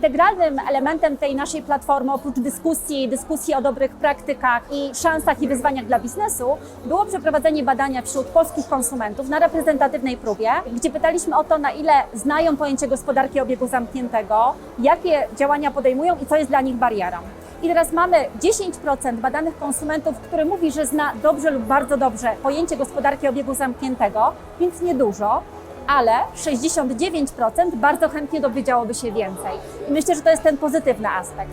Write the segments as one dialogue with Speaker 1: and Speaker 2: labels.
Speaker 1: integralnym elementem tej naszej platformy, oprócz dyskusji, dyskusji o dobrych praktykach i szansach i wyzwaniach dla biznesu, było przeprowadzenie badania wśród polskich konsumentów na reprezentatywnej próbie, gdzie pytaliśmy o to, na ile znają pojęcie gospodarki obiegu zamkniętego, jakie działania podejmują i co jest dla nich barierą. I teraz mamy 10% badanych konsumentów, który mówi, że zna dobrze lub bardzo dobrze pojęcie gospodarki obiegu zamkniętego, więc niedużo, ale 69% bardzo chętnie dowiedziałoby się więcej. I myślę, że to jest ten pozytywny aspekt.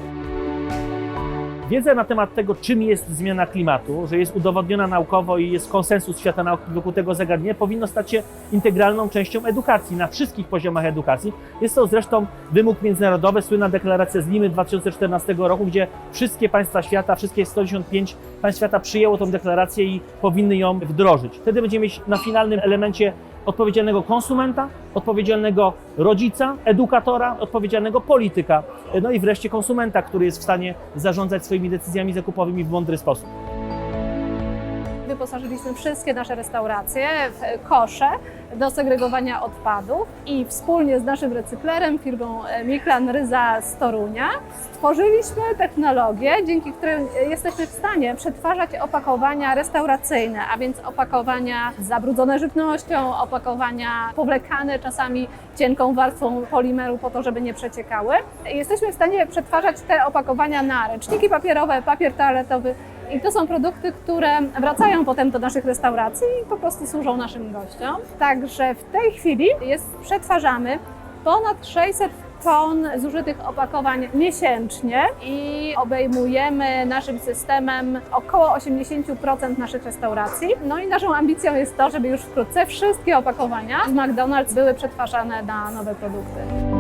Speaker 2: Wiedza na temat tego, czym jest zmiana klimatu, że jest udowodniona naukowo i jest konsensus świata nauki wokół tego zagadnienia, powinno stać się integralną częścią edukacji na wszystkich poziomach edukacji. Jest to zresztą wymóg międzynarodowy, słynna deklaracja z Limy 2014 roku, gdzie wszystkie państwa świata, wszystkie 195 państw świata przyjęło tą deklarację i powinny ją wdrożyć. Wtedy będziemy mieć na finalnym elemencie odpowiedzialnego konsumenta, odpowiedzialnego rodzica, edukatora, odpowiedzialnego polityka, no i wreszcie konsumenta, który jest w stanie zarządzać swoimi decyzjami zakupowymi w mądry sposób.
Speaker 3: Wyposażyliśmy wszystkie nasze restauracje w kosze do segregowania odpadów i wspólnie z naszym recyklerem, firmą Miklan Ryza z Torunia, stworzyliśmy technologię, dzięki której jesteśmy w stanie przetwarzać opakowania restauracyjne, a więc opakowania zabrudzone żywnością, opakowania powlekane czasami cienką warstwą polimeru po to, żeby nie przeciekały. Jesteśmy w stanie przetwarzać te opakowania na ręczniki papierowe, papier toaletowy, i to są produkty, które wracają potem do naszych restauracji i po prostu służą naszym gościom. Także w tej chwili jest, przetwarzamy ponad 600 ton zużytych opakowań miesięcznie i obejmujemy naszym systemem około 80% naszych restauracji. No i naszą ambicją jest to, żeby już wkrótce wszystkie opakowania z McDonald's były przetwarzane na nowe produkty.